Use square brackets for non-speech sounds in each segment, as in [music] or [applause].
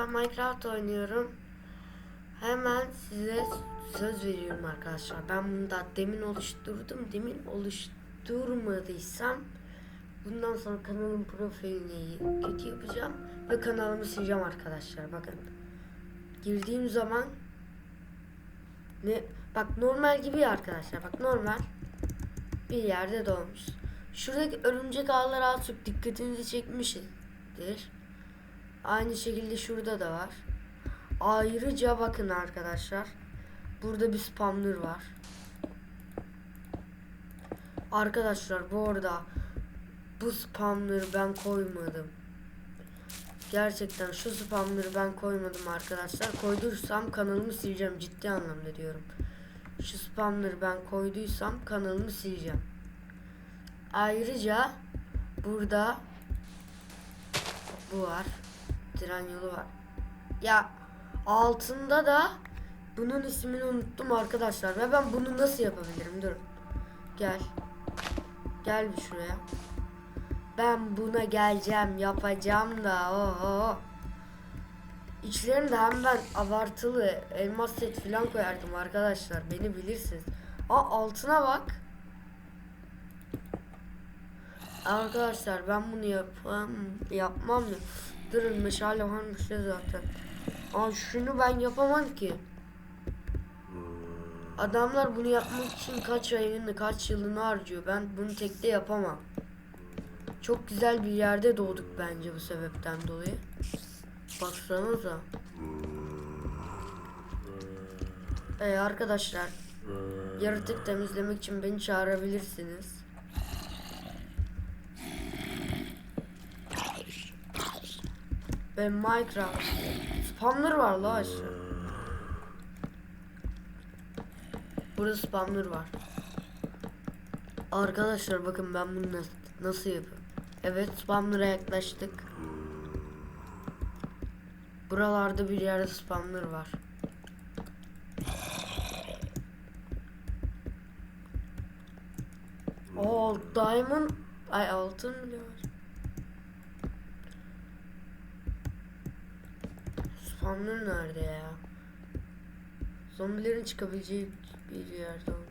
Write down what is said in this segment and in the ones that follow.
ben Minecraft oynuyorum. Hemen size söz veriyorum arkadaşlar. Ben bunu da demin oluşturdum. Demin oluşturmadıysam bundan sonra kanalın profilini kötü yapacağım ve kanalımı sileceğim arkadaşlar. Bakın. Girdiğim zaman ne bak normal gibi arkadaşlar. Bak normal bir yerde doğmuş. Şuradaki örümcek ağları az çok dikkatinizi çekmiştir. Aynı şekilde şurada da var. Ayrıca bakın arkadaşlar. Burada bir spawner var. Arkadaşlar bu arada bu spawner'ı ben koymadım. Gerçekten şu spawner'ı ben koymadım arkadaşlar. Koyduysam kanalımı sileceğim ciddi anlamda diyorum. Şu spawner'ı ben koyduysam kanalımı sileceğim. Ayrıca burada bu var. Tren yolu var. Ya altında da bunun ismini unuttum arkadaşlar. Ve ben bunu nasıl yapabilirim? Dur. Gel. Gel bir şuraya. Ben buna geleceğim, yapacağım da. Oho. İçlerinde hem ben abartılı elmas set falan koyardım arkadaşlar. Beni bilirsiniz. Aa altına bak. Arkadaşlar ben bunu yapam yapmam ya. Durun meşale varmış zaten. Aa şunu ben yapamam ki. Adamlar bunu yapmak için kaç ayını kaç yılını harcıyor. Ben bunu tekte yapamam. Çok güzel bir yerde doğduk bence bu sebepten dolayı. Baksanıza. Ee, arkadaşlar yaratık temizlemek için beni çağırabilirsiniz. Ben Minecraft. Spawner var la. Burada spawner var. Arkadaşlar bakın ben bunu nasıl, nasıl yapıyorum. Evet spawner'a yaklaştık. Buralarda bir yerde spawner var. Oo diamond ay altın bile var. Spawner nerede ya? Zombilerin çıkabileceği bir yerde oldu.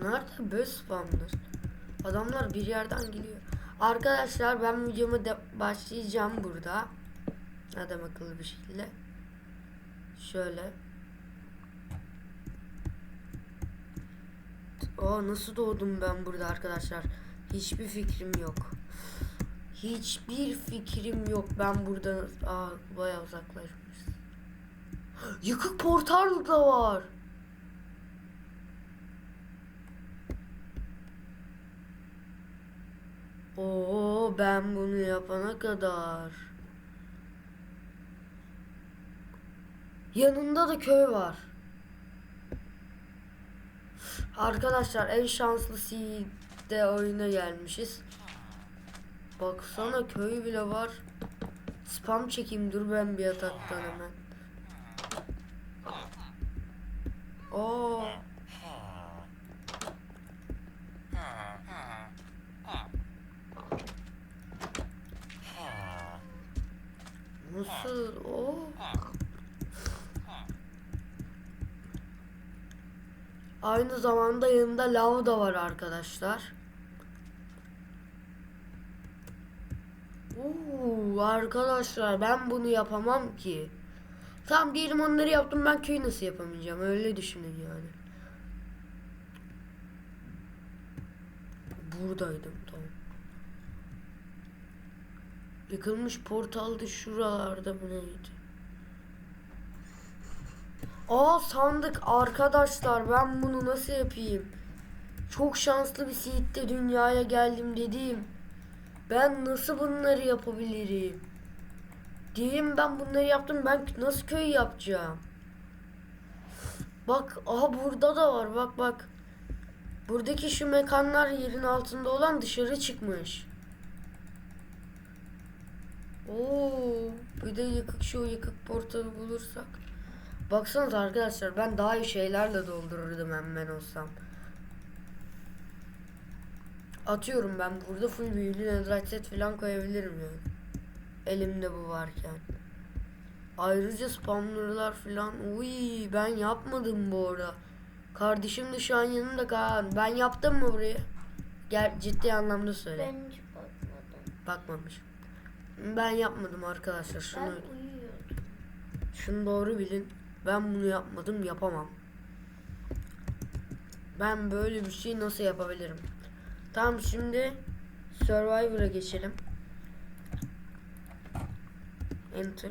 Nerede böyle spawner? Adamlar bir yerden geliyor. Arkadaşlar ben videomu de başlayacağım burada. Adam akıllı bir şekilde. Şöyle. Aa nasıl doğdum ben burada arkadaşlar? Hiçbir fikrim yok. Hiçbir fikrim yok. Ben burada aa bayağı uzaklaşmış. [gasps] Yıkık portal da var. Oo ben bunu yapana kadar. Yanında da köy var. Arkadaşlar en şanslı seed'de oyuna gelmişiz. Baksana köy bile var. Spam çekeyim dur ben bir yataktan hemen. Oo. Nasıl? Oo. Aynı zamanda yanında lav da var arkadaşlar. Oo, arkadaşlar ben bunu yapamam ki. Tamam diyelim onları yaptım ben köyü nasıl yapamayacağım öyle düşünün yani. Buradaydım tamam. Yıkılmış portaldı şuralarda bu neydi? Aa sandık arkadaşlar ben bunu nasıl yapayım? Çok şanslı bir seed'de dünyaya geldim dediğim. Ben nasıl bunları yapabilirim? Diyeyim ben bunları yaptım ben nasıl köy yapacağım? Bak aha burada da var bak bak. Buradaki şu mekanlar yerin altında olan dışarı çıkmış. Oo, bir de yıkık şu yıkık portalı bulursak. Baksanıza arkadaşlar ben daha iyi şeylerle doldururdum hemen olsam. Atıyorum ben burada full büyülü netherite set falan koyabilirim yani. Elimde bu varken. Ayrıca spamlarlar falan. Uy ben yapmadım bu arada. Kardeşim de şu an yanımda Kaan. Ben yaptım mı burayı? Gel ciddi anlamda söyle. Ben hiç bakmadım. Bakmamış. Ben yapmadım arkadaşlar. Şunu Ben uyuyordum. şunu doğru bilin. Ben bunu yapmadım, yapamam. Ben böyle bir şey nasıl yapabilirim? Tamam şimdi Survivor'a geçelim. Enter.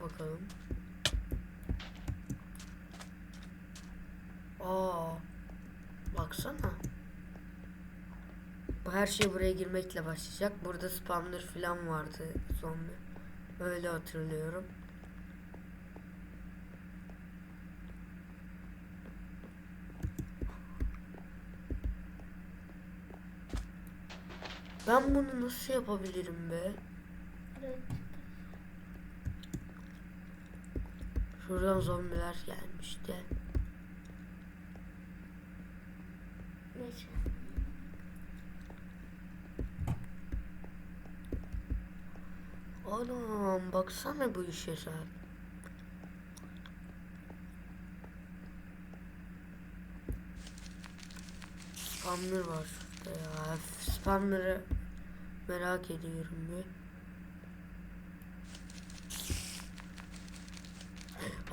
Bakalım. Aa. Baksana. Bu her şey buraya girmekle başlayacak. Burada spawner falan vardı zombi. Öyle hatırlıyorum. Ben bunu nasıl yapabilirim be? Şuradan zombiler gelmişti. Neyse. Baksana bu işe sen. Spamlar var şurada ya. Spamları merak ediyorum bir.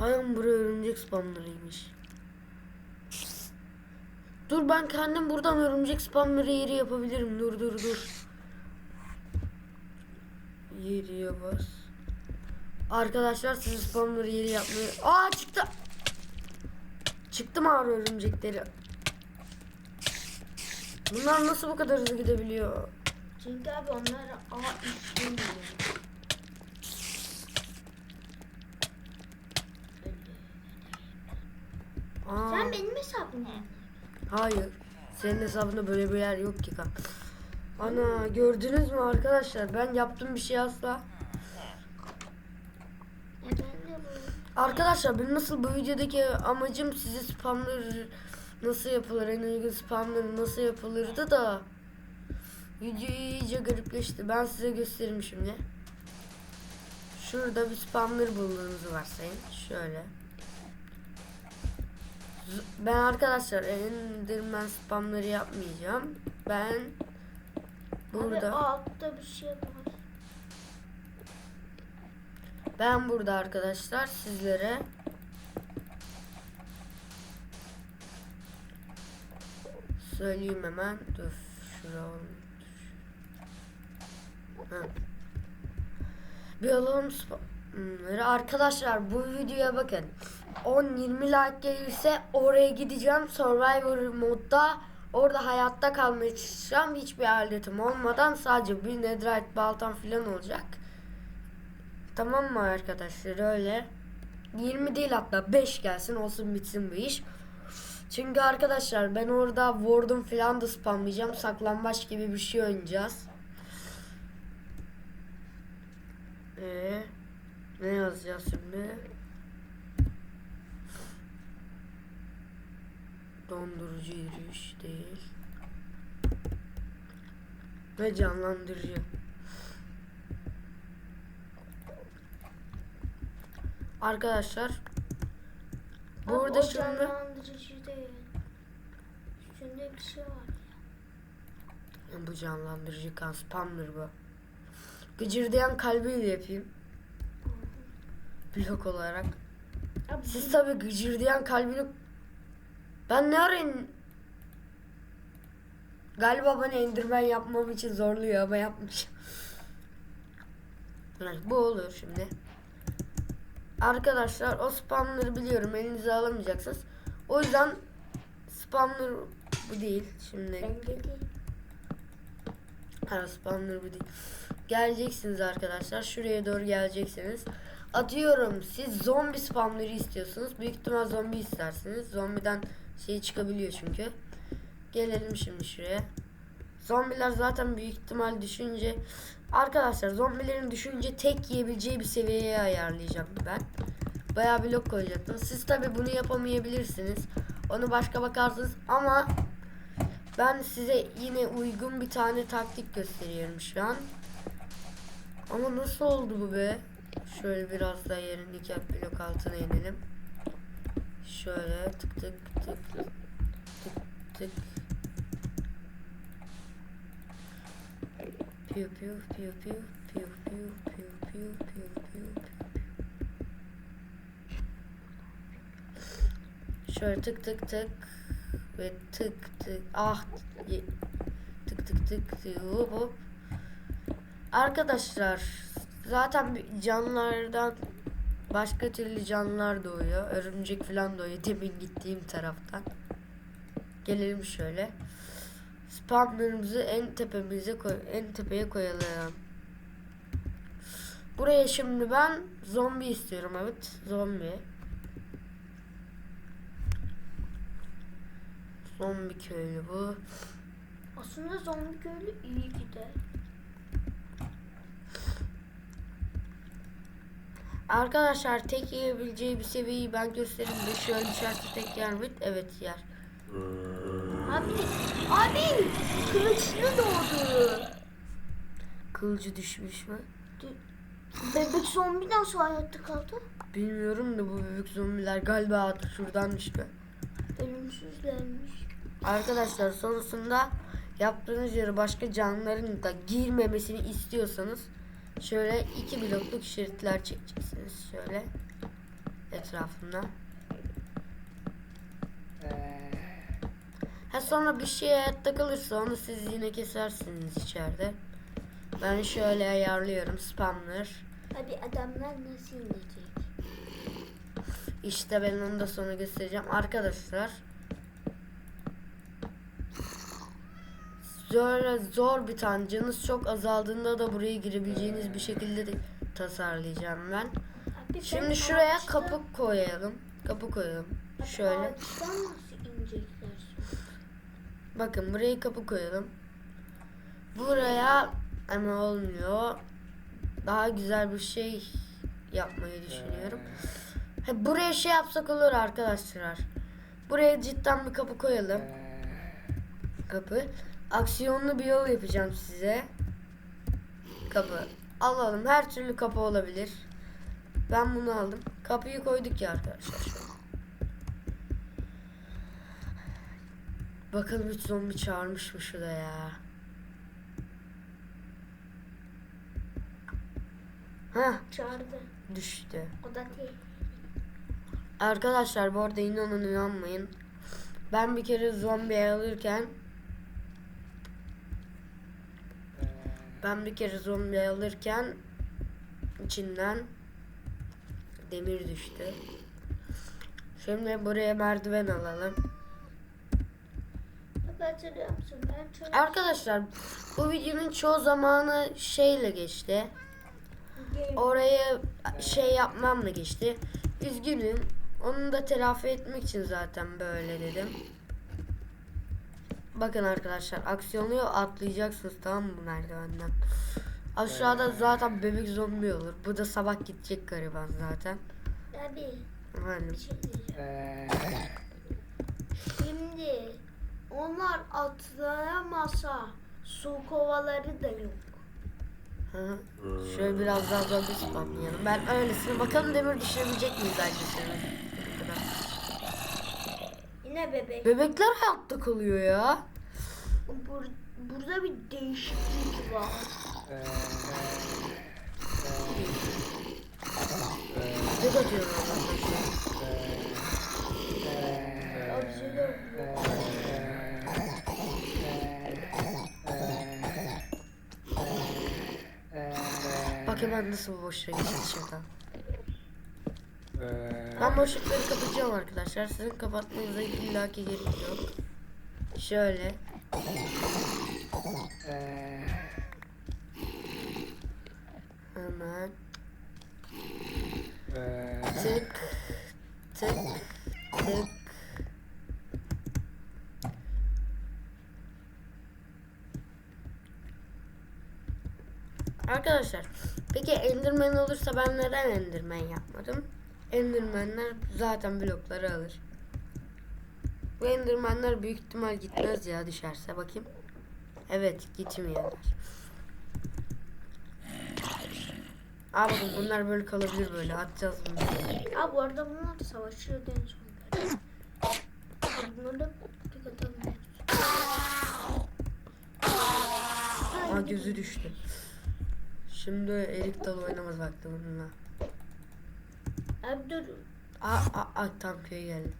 Aynen buraya örümcek spamlarıymış. Dur ben kendim buradan örümcek spamları yeri yapabilirim. Dur dur dur. Yeriye bas. Arkadaşlar siz spamları yeri yapmayı... Aa çıktı. Çıktı mağara örümcekleri. Bunlar nasıl bu kadar hızlı gidebiliyor? Çünkü abi onlar A diyor. Aa, Sen benim hesabımı Hayır. Senin hesabında böyle bir yer yok ki kanka. Ana gördünüz mü arkadaşlar? Ben yaptığım bir şey asla. Ben. Arkadaşlar benim nasıl bu videodaki amacım size spamlar nasıl yapılır, en uygun spamlar nasıl yapılırdı da video iyice garipleşti. Ben size göstereyim şimdi. Şurada bir spamlar bulduğunuzu varsayın. Şöyle. Ben arkadaşlar Enderman spamları yapmayacağım. Ben burada Abi altta bir şey var. Ben burada arkadaşlar sizlere söyleyeyim hemen. Dur şuraya Ha. Bir alalım. Arkadaşlar bu videoya bakın. 10-20 like gelirse oraya gideceğim. Survivor modda orada hayatta kalmaya çalışacağım. Hiçbir aletim olmadan sadece bir netherite baltam falan olacak. Tamam mı arkadaşlar öyle. 20 değil hatta 5 gelsin olsun bitsin bu iş. Çünkü arkadaşlar ben orada Warden falan da spamlayacağım. Saklambaç gibi bir şey oynayacağız. Ee, ne yazacağız şimdi? Dondurucu yürüyüş değil. Ve canlandırıcı. Arkadaşlar burada Abi şimdi canlandırıcı değil. Üstünde bir şey var. bu canlandırıcı kan spamdır bu. Gıcırdayan kalbiyle yapayım. Blok olarak. Abi Siz tabi gıcırdayan kalbini ben ne arayın Galiba bana endirmen yapmam için zorluyor ama yapmış. Bu olur şimdi. Arkadaşlar o spamları biliyorum elinize alamayacaksınız. O yüzden spamlar bu değil. Şimdi bence değil. Ha spamlar bu değil. Geleceksiniz arkadaşlar. Şuraya doğru geleceksiniz. Atıyorum siz zombi spamları istiyorsunuz. Büyük ihtimal zombi istersiniz. Zombiden şey çıkabiliyor çünkü. Gelelim şimdi şuraya. Zombiler zaten büyük ihtimal düşünce arkadaşlar zombilerin düşünce tek yiyebileceği bir seviyeye ayarlayacağım ben. bayağı blok koyacaktım. Siz tabi bunu yapamayabilirsiniz. Onu başka bakarsınız ama ben size yine uygun bir tane taktik gösteriyorum şu an. Ama nasıl oldu bu be? Şöyle biraz daha yerindeki blok altına inelim. Şöyle tık tık tık tık tık. Piu piu piu piu piu piu piu piu piu piu Şöyle tık tık tık ve tık tık ah tık tık tık hop hop. Arkadaşlar zaten bir canlılardan başka türlü canlılar doğuyor. Örümcek falan doğuyor demin gittiğim taraftan. Gelelim şöyle. Spawner'ımızı en tepemize koy en tepeye koyalım. Buraya şimdi ben zombi istiyorum evet zombi. Zombi köylü bu. Aslında zombi köylü iyi gider. Arkadaşlar tek yiyebileceği bir seviyeyi ben göstereyim de şöyle düşerse tek yer mi? Evet yer. Abi, abi kılıçlı doğdu. Kılıcı düşmüş mü? Bebek zombi nasıl hayatta kaldı? Bilmiyorum da bu büyük zombiler galiba şuradan düştü. Ölümsüzlermiş. Arkadaşlar sonrasında yaptığınız yere başka canlıların da girmemesini istiyorsanız şöyle iki blokluk şeritler çekeceksiniz şöyle etrafında. Ha sonra bir şey hayatta kalırsa onu siz yine kesersiniz içeride. Ben şöyle ayarlıyorum spamlar. Abi adamlar nasıl inecek? İşte ben onu da sonra göstereceğim. Arkadaşlar zor, zor bir tane canınız çok azaldığında da buraya girebileceğiniz bir şekilde de tasarlayacağım ben. Abi ben Şimdi şuraya ağaçtan- kapı koyalım. Kapı koyalım. Şöyle. Ağaçtan nasıl inecekler? Bakın buraya kapı koyalım. Buraya ama olmuyor. Daha güzel bir şey yapmayı düşünüyorum. Ha, buraya şey yapsak olur arkadaşlar. Buraya cidden bir kapı koyalım. Kapı. Aksiyonlu bir yol yapacağım size. Kapı. Alalım. Her türlü kapı olabilir. Ben bunu aldım. Kapıyı koyduk ya arkadaşlar. Bakalım hiç zombi çağırmış mı şurada ya. Hah Çağırdı. düştü. O da değil. Arkadaşlar bu arada inanın inanmayın. Ben bir kere zombi alırken ben bir kere zombi alırken içinden demir düştü. Şimdi buraya merdiven alalım. Arkadaşlar bu videonun çoğu zamanı şeyle geçti. Oraya şey yapmamla geçti. Üzgünüm. Onu da telafi etmek için zaten böyle dedim. Bakın arkadaşlar aksiyonu atlayacaksınız tamam mı merdivenden. Aşağıda zaten bebek zombi olur. Bu da sabah gidecek gariban zaten. Abi Efendim. bir şey diyeceğim. Şimdi onlar atlayamasa su kovaları da yok. Hı. Şöyle biraz daha zombi spamlayalım. Ben öylesine bakalım demir düşürebilecek miyiz arkadaşlar? Yine bebek. Bebekler hayatta kalıyor ya. Bur- burada bir değişiklik var. Tek atıyorum blok. Bak hemen nasıl boşluğa geçti şuradan. Ben boşlukları kapatacağım arkadaşlar. Sizin kapatmanıza illaki gerek yok. Şöyle. Hemen. Tık. Tık. Tık. Arkadaşlar peki Enderman olursa ben neden Enderman yapmadım? Enderman'ler zaten blokları alır. Bu Enderman'ler büyük ihtimal gitmez ya düşerse bakayım. Evet gitmiyorlar. Aa bakın bunlar böyle kalabilir böyle atacağız bunları. Aa bu arada bunlar da savaşçı deniz Bunları da. Aa gözü düştü. Şimdi erik dalı oynamaz vakti bununla. Abi dur. Aa, aa, aa tam köye geldi.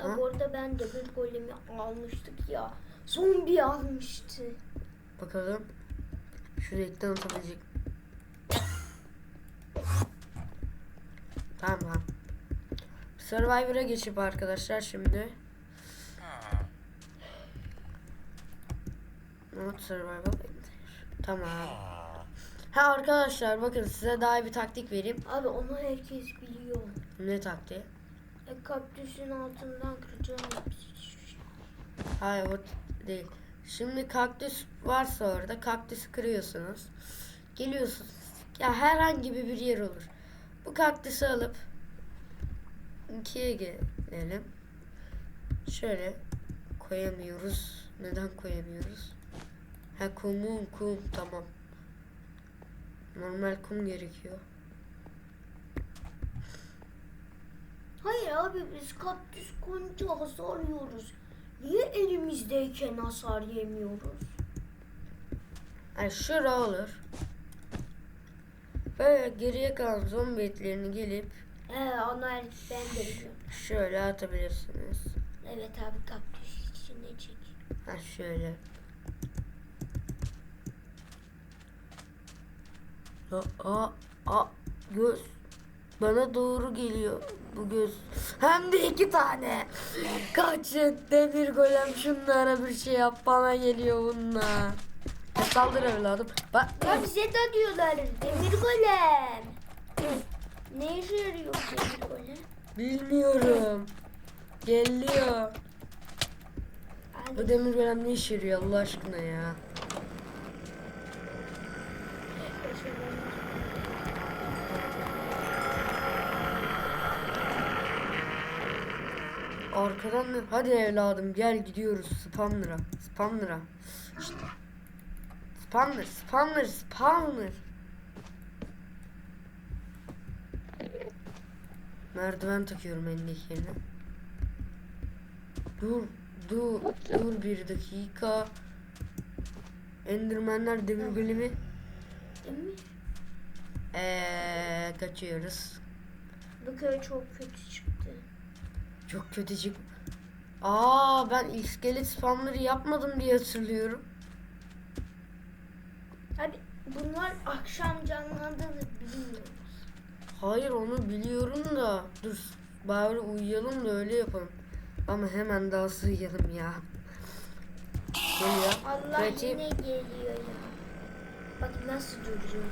Aa, Ha? bu arada ben demir golemi almıştık ya. Zombi almıştı. Bakalım. Şu renkten atabilecek. Tamam. Survivor'a geçip arkadaşlar şimdi. Not survival. Tamam. Ha arkadaşlar bakın size daha iyi bir taktik vereyim. Abi onu herkes biliyor. Ne taktiği? E, kaktüsün altından kıracağım. Hayır o değil. Şimdi kaktüs varsa orada kaktüsü kırıyorsunuz. Geliyorsunuz. Ya herhangi bir bir yer olur. Bu kaktüsü alıp ikiye gelelim. Şöyle koyamıyoruz. Neden koyamıyoruz? Ha kumun kum tamam. Normal kum gerekiyor. Hayır abi biz kaktüs koyunca hasar yiyoruz. Niye elimizdeyken hasar yemiyoruz? Yani şura olur. Böyle geriye kalan zombi etlerini gelip onu her- ben de biliyorum. şöyle atabilirsiniz. Evet abi kaktüs içine çek. Ha şöyle. Aa, aa, göz bana doğru geliyor bu göz. Hem de iki tane. Kaçın demir golem şunlara bir şey yap bana geliyor bunlar. Saldır evladım. Bak Ya bize de diyorlar demir golem. Ne işe yarıyor demir golem? bilmiyorum. Geliyor. Bu demir golem ne işe yarıyor Allah aşkına ya. Arkadan da hadi evladım gel gidiyoruz. Spawner'a spawner'a İşte. spawner spawner spawner merdiven takıyorum elindeki yerine. Dur dur dur bir dakika. Endermenler demir Demir. Eee kaçıyoruz. Bu köy çok kötü çıktı. Çok kötü çık. Aa ben iskelet spamları yapmadım diye hatırlıyorum. Abi bunlar akşam canlandığını bilmiyoruz. Hayır onu biliyorum da. Dur bari uyuyalım da öyle yapalım. Ama hemen daha uyuyalım ya. Geliyor. Allah Peki. yine geliyor ya. Bak nasıl duruyor.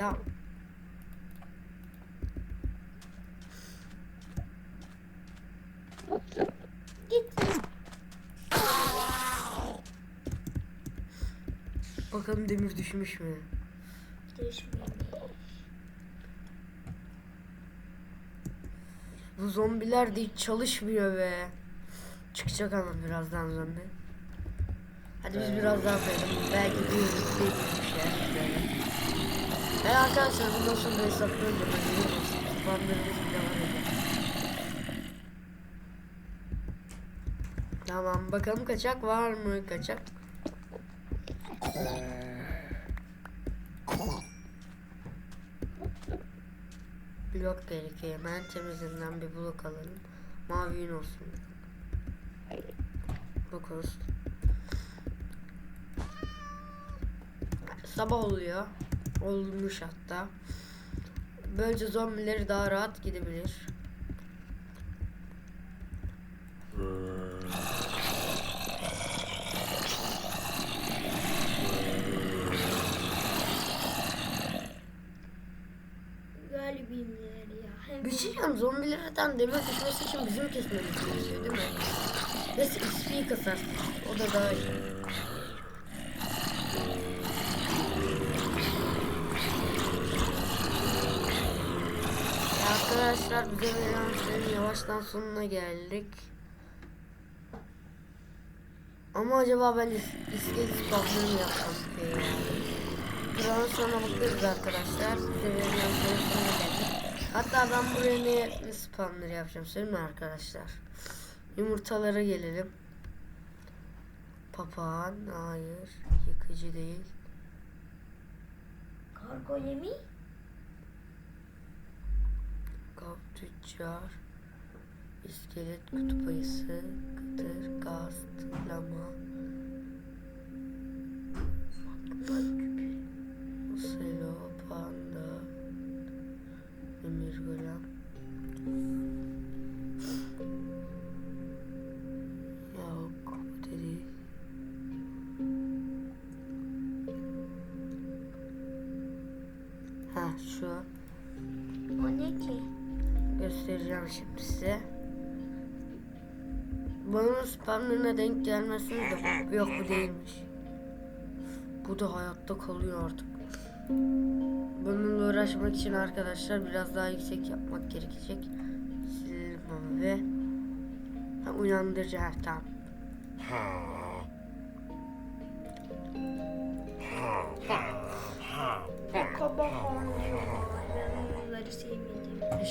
Ya Git. bakalım demir düşmüş mü? Değişmiyor. Bu zombiler de hiç çalışmıyor be. Çıkacak ama birazdan zombi. Hadi biz biraz daha koyalım. Belki bir bir bir şey. Evet arkadaşlar bundan sonra hesaplayınca ben. Spamlarımız bile var öyle. Tamam bakalım kaçak var mı kaçak? Blok gerekiyor. Hemen temizinden bir blok alalım. Mavi olsun. Blok olsun. Sabah oluyor. Olmuş hatta. Böylece zombileri daha rahat gidebilir. Bir şey diyeceğim, zombilerden demir düşmesi için bizim kesmemiz gerekiyor değil mi? Neyse XP'yi kasarsın. O da daha iyi. Arkadaşlar bize verilen sürenin yavaştan sonuna geldik. Ama acaba ben is- iskelet spamları mı yapsam diye yani. Buradan sonra bakarız arkadaşlar. Bize verilen sürenin sonuna geldik. Hatta ben buraya ne, spamları yapacağım söyleyeyim mi arkadaşlar? Yumurtalara gelelim. Papağan, hayır. Yıkıcı değil. Kargo yemi. Kap, tüccar, iskelet, kutup ayısı, kıtır, gaz, tıklama, selo, panda, demir golem. Yok, bu. Ha şu. O şimdi size. Bunun spamlarına denk gelmesiniz de yok bu değilmiş. Bu da hayatta kalıyor artık. Bununla uğraşmak için arkadaşlar biraz daha yüksek yapmak gerekecek. Silelim ve ha, uyandırıcı ha tamam.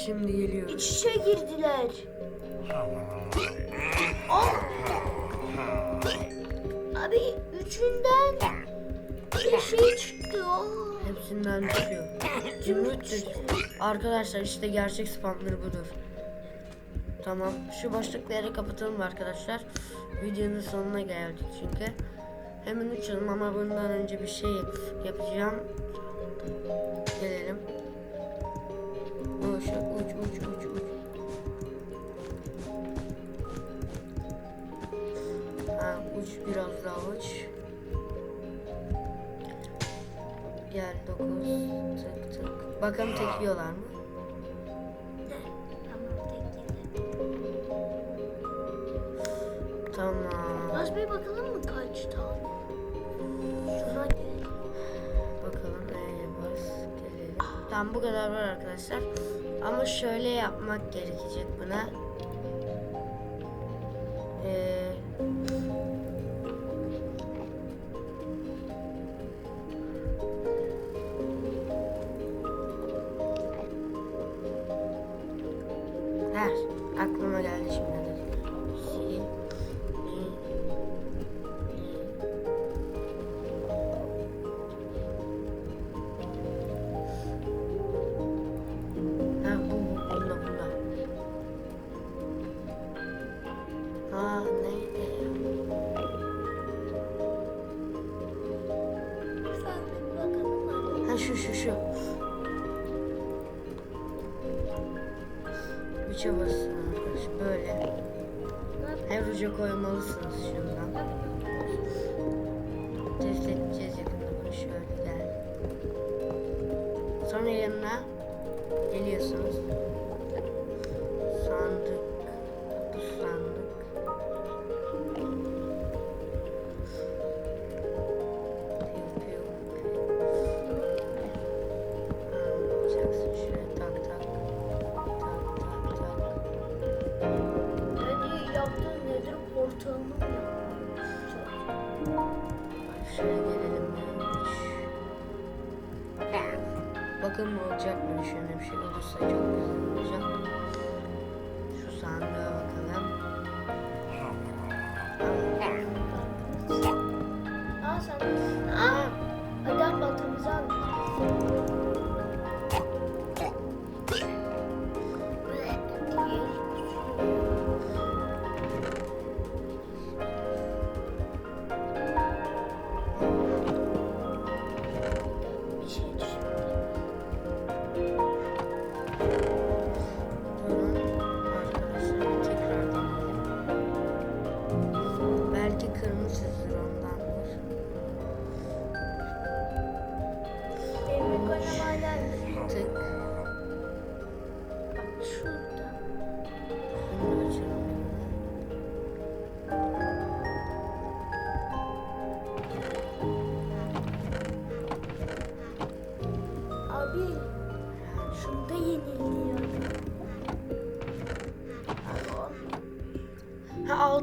Şimdi geliyoruz. İç içe girdiler. Oh! Abi üçünden bir şey çıktı. Oh. Hepsinden çıkıyor. Zümrüt Arkadaşlar işte gerçek spamları budur. Tamam. Şu başlıkları kapatalım arkadaşlar. Videonun sonuna geldik çünkü. Hemen uçalım ama bundan önce bir şey yapacağım. Gelelim. Uç uç uç uç uç. Ha, uç biraz daha uç. Gel dokuz tık tık. Bakalım tek yiyorlar mı? Tamam tek yedi. Tamam. Az bir bakalım mı kaç tane? Şuna. Bakalım E'ye bas. Gelelim. Tamam bu kadar var arkadaşlar. Ama şöyle yapmak gerekecek buna. Şu şu şu. Üçe basın böyle. Her uca koymalısınız şundan. Test edeceğiz Mı olacak mı? Bir şey olursa çok güzel olacak.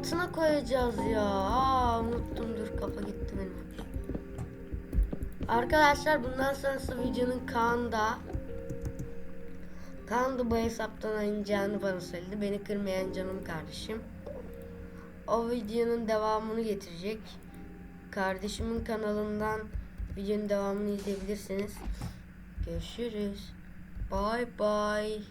Altına koyacağız ya. Aa, unuttum dur kafa gitti benim. Arkadaşlar bundan sonrası videonun Kaan'da Kaan da bu hesaptan oynayacağını bana söyledi. Beni kırmayan canım kardeşim. O videonun devamını getirecek. Kardeşimin kanalından videonun devamını izleyebilirsiniz. Görüşürüz. Bye bye.